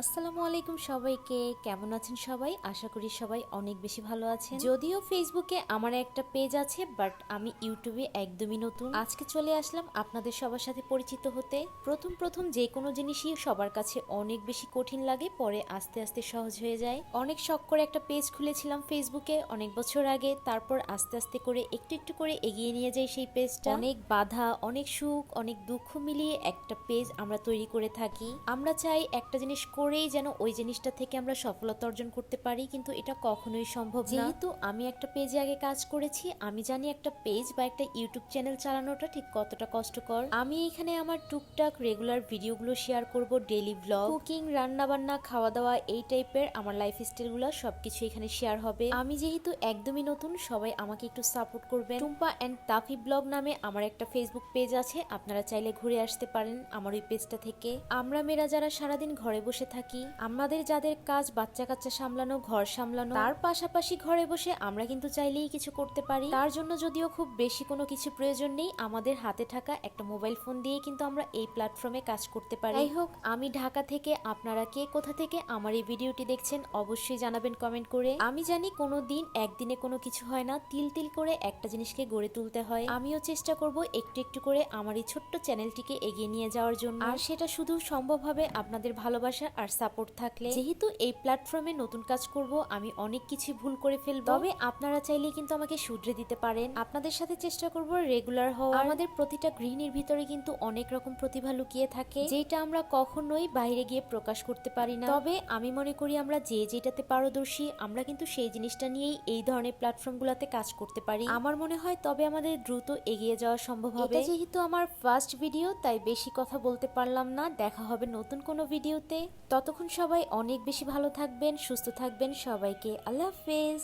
আসসালামু আলাইকুম সবাইকে। কেমন আছেন সবাই? আশা করি সবাই অনেক বেশি ভালো আছেন। যদিও ফেসবুকে আমার একটা পেজ আছে বাট আমি ইউটিউবে একদমই নতুন। আজকে চলে আসলাম আপনাদের সবার সাথে পরিচিত হতে। প্রথম প্রথম যে কোনো জিনিসই সবার কাছে অনেক বেশি কঠিন লাগে, পরে আস্তে আস্তে সহজ হয়ে যায়। অনেক শখ করে একটা পেজ খুলেছিলাম ফেসবুকে অনেক বছর আগে। তারপর আস্তে আস্তে করে, একটু একটু করে এগিয়ে নিয়ে যাই সেই পেজটা অনেক বাধা, অনেক সুখ, অনেক দুঃখ মিলিয়ে একটা পেজ আমরা তৈরি করে থাকি। আমরা চাই একটা জিনিস করেই যেন ওই জিনিসটা থেকে আমরা সফলতা অর্জন করতে পারি, কিন্তু এটা কখনোই সম্ভব না। যেহেতু আমি একটা পেজে আগে কাজ করেছি, আমি জানি একটা পেজ বা একটা ইউটিউব চ্যানেল চালানোটা ঠিক কতটা কষ্টকর। আমি এখানে আমার টুকটাক রেগুলার ভিডিওগুলো শেয়ার করব ডেইলি ব্লগ কুকিং রান্না বান্না খাওয়া দাওয়া এই টাইপের আমার লাইফ স্টাইলগুলো সবকিছু এখানে শেয়ার হবে। আমি যেহেতু একদমই নতুন, সবাই আমাকে একটু সাপোর্ট করবেন। টুম্পা অ্যান্ড তাফি ব্লগ নামে আমার একটা ফেসবুক পেজ আছে, আপনারা চাইলে ঘুরে আসতে পারেন আমার ওই পেজটা থেকে। আমরা মেয়েরা যারা সারাদিন ঘরে বসে থাকি, আমাদের যাদের কাজ বাচ্চা কাচ্চা সামলানো, ঘর সামলানো, তার পাশাপাশি ঘরে বসে আমরা কিন্তু চাইলেই কিছু করতে পারি। তার জন্য যদিও খুব বেশি কোনো কিছু প্রয়োজন নেই, আমাদের হাতে থাকা একটা মোবাইল ফোন দিয়ে কিন্তু আমরা এই প্ল্যাটফর্মে কাজ করতে পারি। যাই হোক, আমি ঢাকা থেকে, আপনারা কে, কোথা থেকে আমার এই ভিডিওটি দেখছেন অবশ্যই জানাবেন কমেন্ট করে। আমি জানি কোনো দিন, একদিনে কোনো কিছু হয় না, তিল তিল করে একটা জিনিসকে গড়ে তুলতে হয়। আমিও চেষ্টা করব একটু একটু করে আমার এই ছোট্ট চ্যানেলটিকে এগিয়ে নিয়ে যাওয়ার জন্য। আর সেটা শুধু সম্ভব হবে আপনাদের ভালোবাসা আর সাপোর্ট থাকলে যেহেতু এই প্ল্যাটফর্মে নতুন কাজ করব আমি অনেক কিছু ভুল করে ফেলব। তবে আপনারা চাইলে কিন্তু আমাকে শুধরে দিতে পারেন। আপনাদের সাথে চেষ্টা করব রেগুলার হওয়া আমাদের প্রতিটা গৃহিণীর ভিতরে কিন্তু অনেক রকম প্রতিভা লুকিয়ে থাকে যেটা আমরা কখনোই বাইরে গিয়ে প্রকাশ করতে পারি না। তবে আমি মনে করি আমরা যে যেটাতে পারদর্শী আমরা কিন্তু সেই জিনিসটা নিয়েই এই ধরনের প্ল্যাটফর্মগুলোতে কাজ করতে পারি। আমার মনে হয় তবে আমাদের দ্রুত এগিয়ে যাওয়া সম্ভব হবে। এটা যেহেতু আমার ফার্স্ট ভিডিও তাই বেশি কথা বলতে পারলাম না। দেখা হবে নতুন কোনো ভিডিওতে ততক্ষণ সবাই অনেক বেশি ভালো থাকবেন সুস্থ থাকবেন। সবাইকে আল্লাহ হাফেজ।